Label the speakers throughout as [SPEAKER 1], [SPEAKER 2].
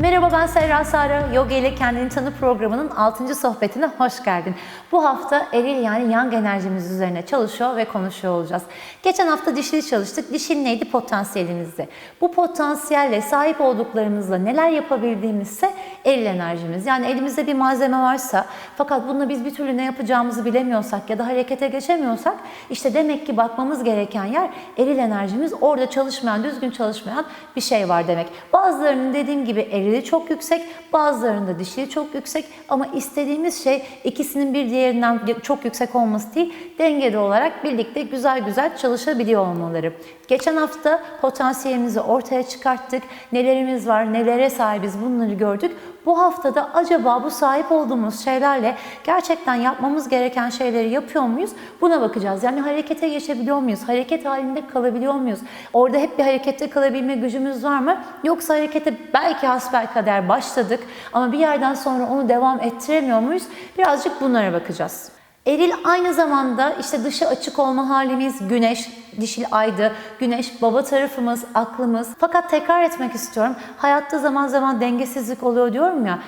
[SPEAKER 1] Merhaba ben Serra Sara. Yoga ile Kendini Tanı programının 6. sohbetine hoş geldin. Bu hafta eril yani yang enerjimiz üzerine çalışıyor ve konuşuyor olacağız. Geçen hafta dişili çalıştık. Dişil neydi? Potansiyelimizdi. Bu potansiyelle sahip olduklarımızla neler yapabildiğimizse eril enerjimiz. Yani elimizde bir malzeme varsa fakat bununla biz bir türlü ne yapacağımızı bilemiyorsak ya da harekete geçemiyorsak işte demek ki bakmamız gereken yer eril enerjimiz. Orada çalışmayan, düzgün çalışmayan bir şey var demek. Bazılarının dediğim gibi erili çok yüksek, bazılarında dişili çok yüksek ama istediğimiz şey ikisinin bir diğerinden çok yüksek olması değil, dengeli olarak birlikte güzel güzel çalışabiliyor olmaları. Geçen hafta potansiyelimizi ortaya çıkarttık. Nelerimiz var, nelere sahibiz bunları gördük. Bu haftada acaba bu sahip olduğumuz şeylerle gerçekten yapmamız gereken şeyleri yapıyor muyuz? Buna bakacağız. Yani harekete geçebiliyor muyuz? Hareket halinde kalabiliyor muyuz? Orada hep bir harekette kalabilme gücümüz var mı? Yoksa harekete belki hasbelkader başladık ama bir yerden sonra onu devam ettiremiyor muyuz? Birazcık bunlara bakacağız. Eril aynı zamanda işte dışı açık olma halimiz, güneş, dişil aydı, güneş baba tarafımız, aklımız. Fakat tekrar etmek istiyorum. Hayatta zaman zaman dengesizlik oluyor diyorum ya.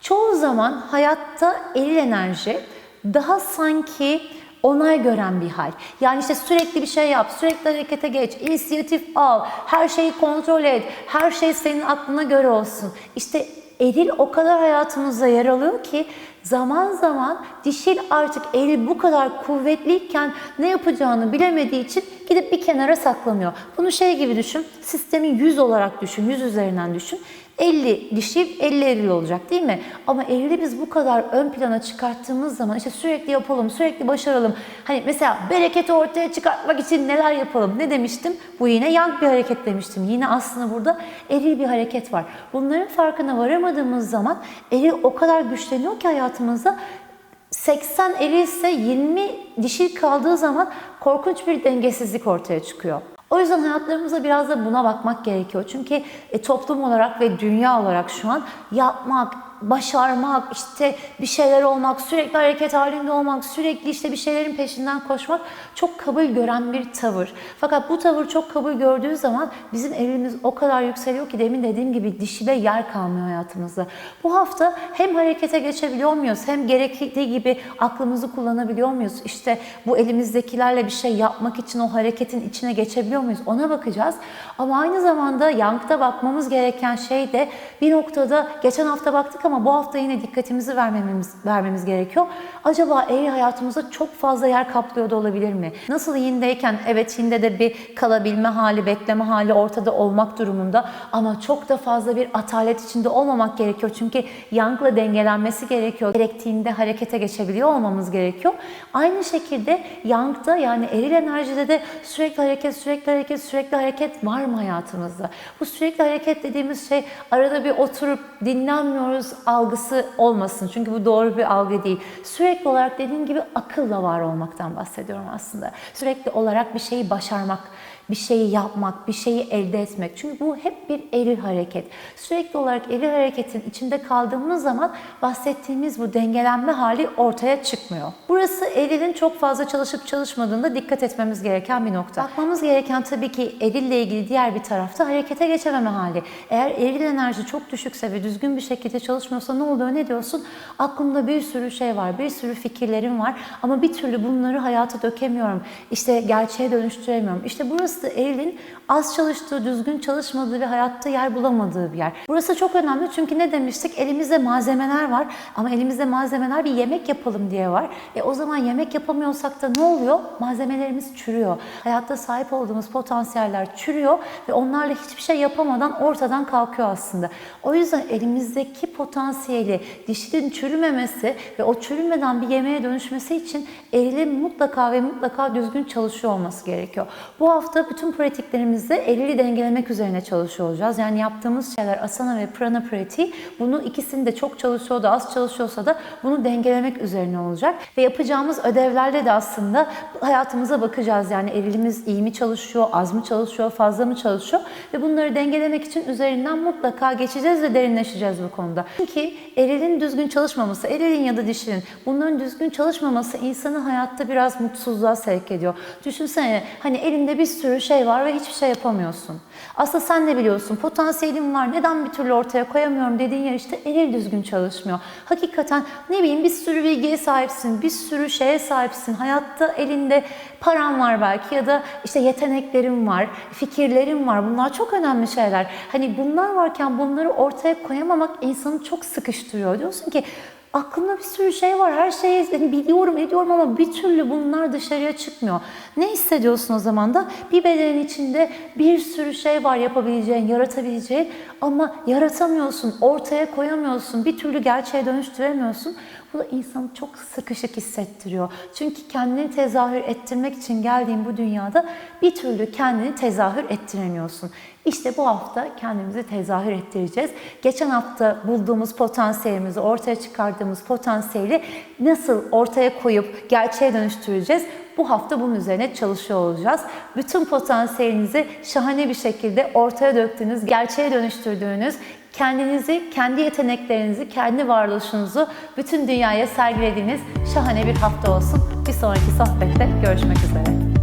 [SPEAKER 1] Çoğu zaman hayatta eril enerji daha sanki onay gören bir hal. Yani işte sürekli bir şey yap, sürekli harekete geç, inisiyatif al, her şeyi kontrol et, her şey senin aklına göre olsun. İşte eril o kadar hayatımızda yer alıyor ki zaman zaman dişil artık eril bu kadar kuvvetliyken ne yapacağını bilemediği için gidip bir kenara saklanıyor. Bunu şey gibi düşün, sistemin 100 olarak düşün, 100 üzerinden düşün. 50 dişil, 50 eril olacak değil mi? Ama erili biz bu kadar ön plana çıkarttığımız zaman işte sürekli yapalım, sürekli başaralım. Hani mesela bereketi ortaya çıkartmak için neler yapalım? Ne demiştim? Bu yine yang bir hareket demiştim. Yine aslında burada eril bir hareket var. Bunların farkına varamadığımız zaman eril o kadar güçleniyor ki hayatımızda 80 eril ise 20 dişil kaldığı zaman korkunç bir dengesizlik ortaya çıkıyor. O yüzden hayatlarımıza biraz da buna bakmak gerekiyor. Çünkü e, toplum olarak ve dünya olarak şu an yapmak, başarmak, işte bir şeyler olmak, sürekli hareket halinde olmak, sürekli işte bir şeylerin peşinden koşmak çok kabul gören bir tavır. Fakat bu tavır çok kabul gördüğü zaman bizim elimiz o kadar yükseliyor ki demin dediğim gibi dişile yer kalmıyor hayatımızda. Bu hafta hem harekete geçebiliyor muyuz hem gerektiği gibi aklımızı kullanabiliyor muyuz? İşte bu elimizdekilerle bir şey yapmak için o hareketin içine geçebiliyor muyuz? Ona bakacağız. Ama aynı zamanda yankta bakmamız gereken şey de bir noktada geçen hafta baktık ama bu hafta yine dikkatimizi vermemiz, vermemiz gerekiyor. Acaba eril hayatımızda çok fazla yer kaplıyor da olabilir mi? Nasıl yindeyken evet yinde de bir kalabilme hali, bekleme hali ortada olmak durumunda ama çok da fazla bir atalet içinde olmamak gerekiyor. Çünkü yangla dengelenmesi gerekiyor. Gerektiğinde harekete geçebiliyor olmamız gerekiyor. Aynı şekilde yangda yani eril enerjide de sürekli hareket, sürekli hareket, sürekli hareket var mı hayatımızda? Bu sürekli hareket dediğimiz şey arada bir oturup dinlenmiyoruz, algısı olmasın. Çünkü bu doğru bir algı değil. Sürekli olarak dediğim gibi akılla var olmaktan bahsediyorum aslında. Sürekli olarak bir şeyi başarmak, bir şeyi yapmak, bir şeyi elde etmek. Çünkü bu hep bir eril hareket. Sürekli olarak eril hareketin içinde kaldığımız zaman bahsettiğimiz bu dengelenme hali ortaya çıkmıyor. Burası erilin çok fazla çalışıp çalışmadığında dikkat etmemiz gereken bir nokta. Bakmamız gereken tabii ki erille ilgili diğer bir tarafta harekete geçememe hali. Eğer eril enerji çok düşükse ve düzgün bir şekilde çalışmıyorsa ne oluyor ne diyorsun? Aklımda bir sürü şey var, bir sürü fikirlerim var ama bir türlü bunları hayata dökemiyorum. İşte gerçeğe dönüştüremiyorum. İşte burası da erilin az çalıştığı, düzgün çalışmadığı ve hayatta yer bulamadığı bir yer. Burası çok önemli çünkü ne demiştik? Elimizde malzemeler var ama elimizde malzemeler bir yemek yapalım diye var. E o zaman yemek yapamıyorsak da ne oluyor? Malzemelerimiz çürüyor. Hayatta sahip olduğumuz potansiyeller çürüyor ve onlarla hiçbir şey yapamadan ortadan kalkıyor aslında. O yüzden elimizdeki potansiyeli, dişinin çürümemesi ve o çürümeden bir yemeğe dönüşmesi için erilin mutlaka ve mutlaka düzgün çalışıyor olması gerekiyor. Bu hafta bütün pratiklerimizde erili dengelemek üzerine çalışıyor olacağız. Yani yaptığımız şeyler asana ve prana pratiği bunu ikisini de çok çalışıyor da az çalışıyorsa da bunu dengelemek üzerine olacak. Ve yapacağımız ödevlerde de aslında hayatımıza bakacağız. Yani erilimiz iyi mi çalışıyor, az mı çalışıyor, fazla mı çalışıyor ve bunları dengelemek için üzerinden mutlaka geçeceğiz ve derinleşeceğiz bu konuda. Çünkü erilin düzgün çalışmaması, erilin ya da dişinin bunların düzgün çalışmaması insanı hayatta biraz mutsuzluğa sevk ediyor. Düşünsene hani elinde bir sürü şey var ve hiçbir şey yapamıyorsun. Aslında sen de biliyorsun potansiyelim var neden bir türlü ortaya koyamıyorum dediğin yer işte eril düzgün çalışmıyor. Hakikaten ne bileyim bir sürü bilgiye sahipsin, bir sürü şeye sahipsin. Hayatta elinde paran var belki ya da işte yeteneklerin var, fikirlerin var. Bunlar çok önemli şeyler. Hani bunlar varken bunları ortaya koyamamak insanı çok sıkıştırıyor. Diyorsun ki aklımda bir sürü şey var. Her şeyi hani biliyorum, ediyorum ama bir türlü bunlar dışarıya çıkmıyor. Ne hissediyorsun o zaman da? Bir bedenin içinde bir sürü şey var yapabileceğin, yaratabileceğin ama yaratamıyorsun, ortaya koyamıyorsun, bir türlü gerçeğe dönüştüremiyorsun. Bu da insanı çok sıkışık hissettiriyor. Çünkü kendini tezahür ettirmek için geldiğin bu dünyada bir türlü kendini tezahür ettiremiyorsun. İşte bu hafta kendimizi tezahür ettireceğiz. Geçen hafta bulduğumuz potansiyelimizi, ortaya çıkardığımız potansiyeli nasıl ortaya koyup gerçeğe dönüştüreceğiz? Bu hafta bunun üzerine çalışıyor olacağız. Bütün potansiyelinizi şahane bir şekilde ortaya döktüğünüz, gerçeğe dönüştürdüğünüz, kendinizi, kendi yeteneklerinizi, kendi varoluşunuzu bütün dünyaya sergilediğiniz şahane bir hafta olsun. Bir sonraki sohbette görüşmek üzere.